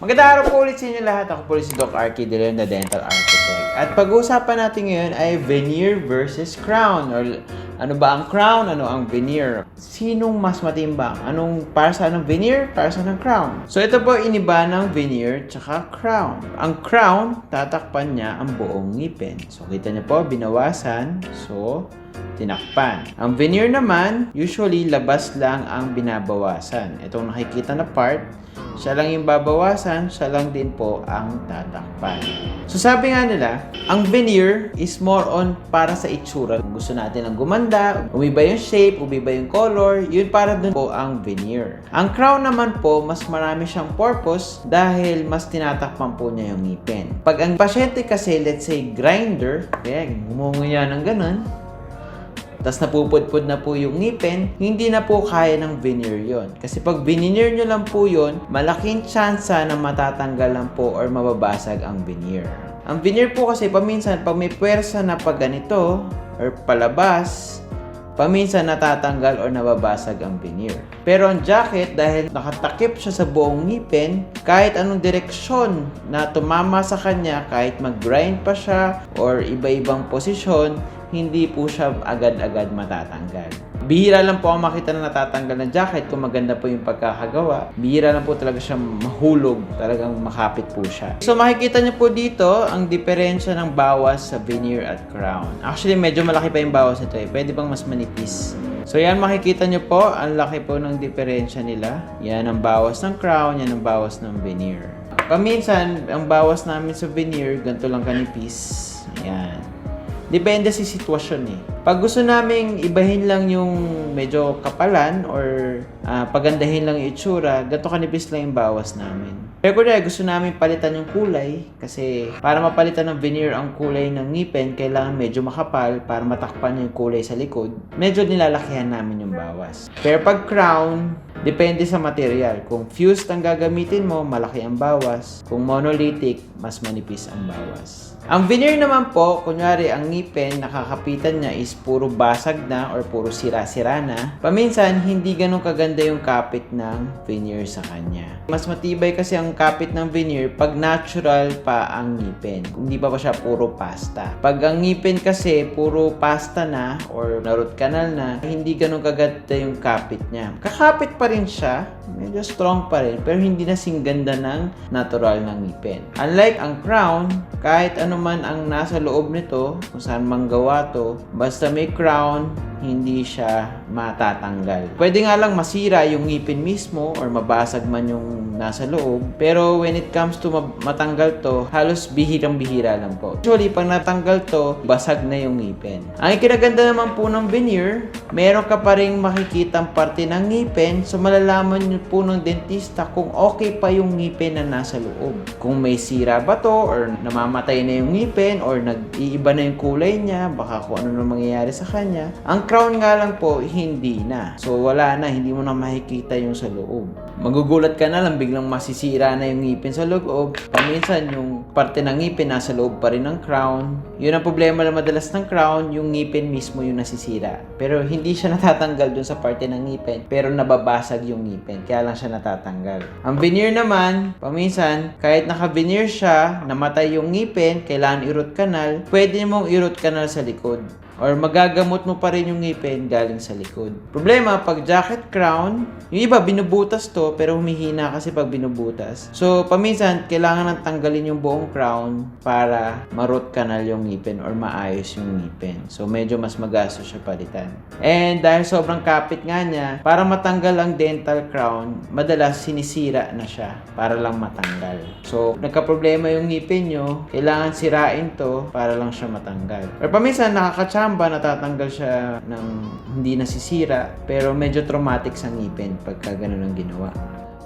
Magandang araw po ulit sa inyo lahat. Ako po si Doc Arky de Leon, the Dental Architect. At pag-uusapan natin ngayon ay veneer versus crown. Or ano ba ang crown? Ano ang veneer? Sinong mas matimbang? Anong para sa anong veneer? Para sa anong crown? So ito po iniba ng veneer tsaka crown. Ang crown, tatakpan niya ang buong ngipin. So kita niyo po, binawasan. So, tinakpan. Ang veneer naman, usually labas lang ang binabawasan. Itong nakikita na part, siya lang yung babawasan, siya lang din po ang tatakpan. So sabi nga nila, ang veneer is more on para sa itsura. Kung gusto natin ang gumanda, umiba yung shape, umiba yung color, yun para dun po ang veneer. Ang crown naman po, mas marami siyang purpose dahil mas tinatakpan po niya yung ngipin. Pag ang pasyente kasi, let's say grinder, kaya gumunguya ng ganun, tapos napupudpud na po yung ngipin, hindi na po kaya ng veneer yon. Kasi pag veneer nyo lang po yon, malaking tsansa na matatanggal lang po or mababasag ang veneer. Ang veneer po kasi paminsan pag may pwersa na pag ganito or palabas, paminsan natatanggal or nababasag ang veneer. Pero ang jacket, dahil nakatakip siya sa buong ngipin, kahit anong direksyon na tumama sa kanya, kahit mag-grind pa siya or iba-ibang posisyon, hindi po siya agad-agad matatanggal. Bihira lang po ang makita na natatanggal ng jacket kung maganda po yung pagkakagawa. Bihira lang po talaga siya mahulog, talagang makapit po siya. So makikita niyo po dito ang diferensya ng bawas sa veneer at crown. Actually, medyo malaki pa yung bawas nito eh. Pwede bang mas manipis? So yan makikita niyo po, ang laki po ng diferensya nila. Yan ang bawas ng crown, yan ang bawas ng veneer. Paminsan, ang bawas namin sa veneer, ganito lang kanipis. Yan. Depende sa sitwasyon eh. Pag gusto naming ibahin lang yung medyo kapalan or ah, pagandahin lang yung itsura, gato kanipis lang yung bawas namin. Pero kung gusto namin palitan yung kulay, kasi para mapalitan ng veneer ang kulay ng ngipin, kailangan medyo makapal para matakpan yung kulay sa likod. Medyo nilalakihan namin yung bawas. Pero pag crown, depende sa material. Kung fused ang gagamitin mo, malaki ang bawas. Kung monolithic, mas manipis ang bawas. Ang veneer naman po, kunyari ang ngipin, nakakapitan niya is puro basag na or puro sira-sira na. Paminsan, hindi ganun kaganda yung kapit ng veneer sa kanya. Mas matibay kasi ang kapit ng veneer pag natural pa ang ngipin. Hindi pa pa siya puro pasta. Pag ang ngipin kasi puro pasta na or na root canal na, hindi ganun kaganda yung kapit niya. Kakapit pa rin siya, medyo strong pa rin, pero hindi na singganda ng natural ng ngipin. Unlike ang crown, kahit ano man ang nasa loob nito, kung saan manggawa to, basta may crown, hindi siya matatanggal. Pwede nga lang masira yung ngipin mismo or mabasag man yung nasa loob. Pero when it comes to ma- matanggal to, halos bihirang-bihira lang po. Usually, pag natanggal to, basag na yung ngipin. Ang ikinaganda naman po ng veneer, meron ka pa rin makikitang parte ng ngipin so malalaman nyo po ng dentista kung okay pa yung ngipin na nasa loob. Kung may sira ba to or namamatay na yung ngipin or nag-iiba na yung kulay niya, baka kung ano na mangyayari sa kanya. Ang crown nga lang po, hindi na. So wala na, hindi mo na makikita yung sa loob. Magugulat ka na lang, biglang masisira na yung ngipin sa loob. Paminsan, yung parte ng ngipin nasa loob pa rin ng crown. Yun ang problema na madalas ng crown, yung ngipin mismo yung nasisira. Pero hindi siya natatanggal dun sa parte ng ngipin, pero nababasag yung ngipin, kaya lang siya natatanggal. Ang veneer naman, paminsan, kahit naka-veneer siya, namatay yung ngipin, kailangan i-root canal, pwede mong i-root canal sa likod or magagamot mo pa rin yung ngipin galing sa likod. Problema, pag jacket crown, yung iba binubutas to pero humihina kasi pag binubutas. So, paminsan, kailangan nang tanggalin yung buong crown para ma-root canal yung ngipin or maayos yung ngipin. So, medyo mas magastos siya palitan. And dahil sobrang kapit nga niya, para matanggal ang dental crown, madalas sinisira na siya para lang matanggal. So, nagka-problema yung ngipin nyo, kailangan sirain to para lang siya matanggal. Or paminsan, nakakachamba, natatanggal siya ng hindi nasisira, pero medyo traumatic sa ngipin pagka ganun ang ginawa.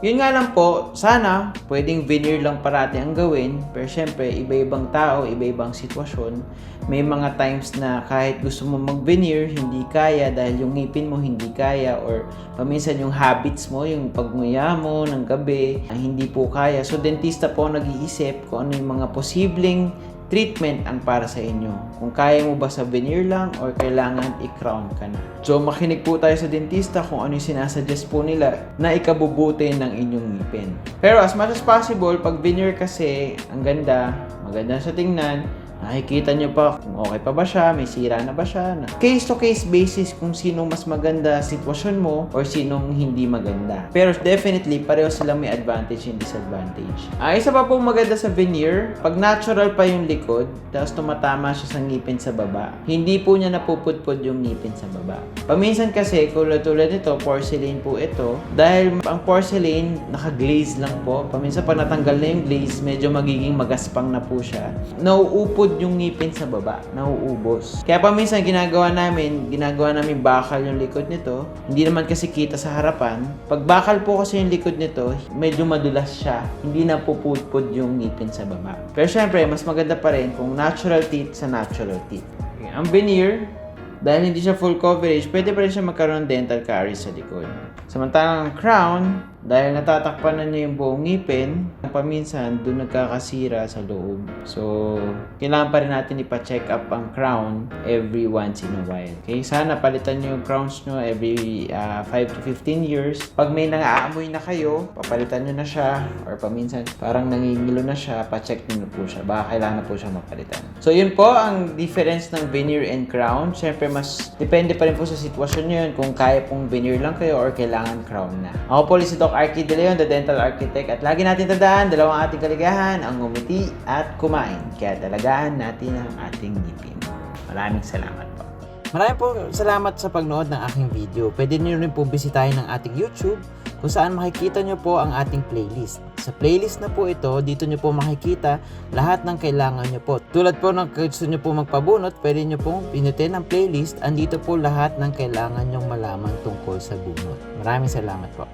Yun nga lang po, sana pwedeng veneer lang parati ang gawin. Pero syempre, iba-ibang tao, iba-ibang sitwasyon. May mga times na kahit gusto mo mag-veneer, hindi kaya dahil yung ngipin mo hindi kaya or paminsan yung habits mo, yung pagnguya mo ng gabi, hindi po kaya. So, dentista po nag-iisip kung ano yung mga posibleng treatment ang para sa inyo. Kung kaya mo ba sa veneer lang or kailangan i-crown ka na. So makinig po tayo sa dentista kung ano yung sinasuggest po nila na ikabubuti ng inyong ngipin. Pero as much as possible, pag veneer kasi, ang ganda, maganda sa tingnan, Nakikita nyo pa kung okay pa ba siya, may sira na ba siya. Case to case basis kung sino mas maganda sitwasyon mo or sinong hindi maganda. Pero definitely, pareho silang may advantage and disadvantage. Ah, isa pa pong maganda sa veneer, pag natural pa yung likod, tapos tumatama siya sa ngipin sa baba, hindi po niya napupudpud yung ngipin sa baba. Paminsan kasi, tulad-tulad nito, porcelain po ito. Dahil ang porcelain, naka-glaze lang po. Paminsan pag natanggal na yung glaze, medyo magiging magaspang na po siya. Nauupod yung ngipin sa baba, nauubos. Kaya paminsan ginagawa namin, ginagawa namin bakal yung likod nito. Hindi naman kasi kita sa harapan. Pag bakal po kasi yung likod nito, medyo madulas siya. Hindi na pupudpod yung ngipin sa baba. Pero syempre, mas maganda pa rin kung natural teeth sa natural teeth. Okay, ang veneer, dahil hindi siya full coverage, pwede pa rin siya magkaroon ng dental caries sa likod. Samantalang ang crown, dahil natatakpan na niya yung buong ngipin, paminsan doon nagkakasira sa loob. So, kailangan pa rin natin ipa-check up ang crown every once in a while. Okay, sana palitan niyo yung crowns nyo every uh, 5 to 15 years. Pag may nang-aamoy na kayo, papalitan nyo na siya or paminsan parang nangingilo na siya, pa-check nyo na po siya. Baka kailangan na po siya mapalitan. So, yun po ang difference ng veneer and crown. Siyempre, mas depende pa rin po sa sitwasyon nyo yun kung kaya pong veneer lang kayo or kailangan crown na. Ako po si Doc Arky De Leon, the dental architect. At lagi natin tandaan, dalawang ating kaligahan, ang ngumiti at kumain. Kaya talagaan natin ang ating ngipin. Maraming salamat po. Maraming po salamat sa pagnood ng aking video. Pwede niyo rin po bisitahin ang ating YouTube kung saan makikita niyo po ang ating playlist. Sa playlist na po ito, dito niyo po makikita lahat ng kailangan niyo po. Tulad po ng gusto niyo po magpabunot, pwede niyo pong pinutin ang playlist. Andito po lahat ng kailangan niyong malaman tungkol sa bunot. Maraming salamat po.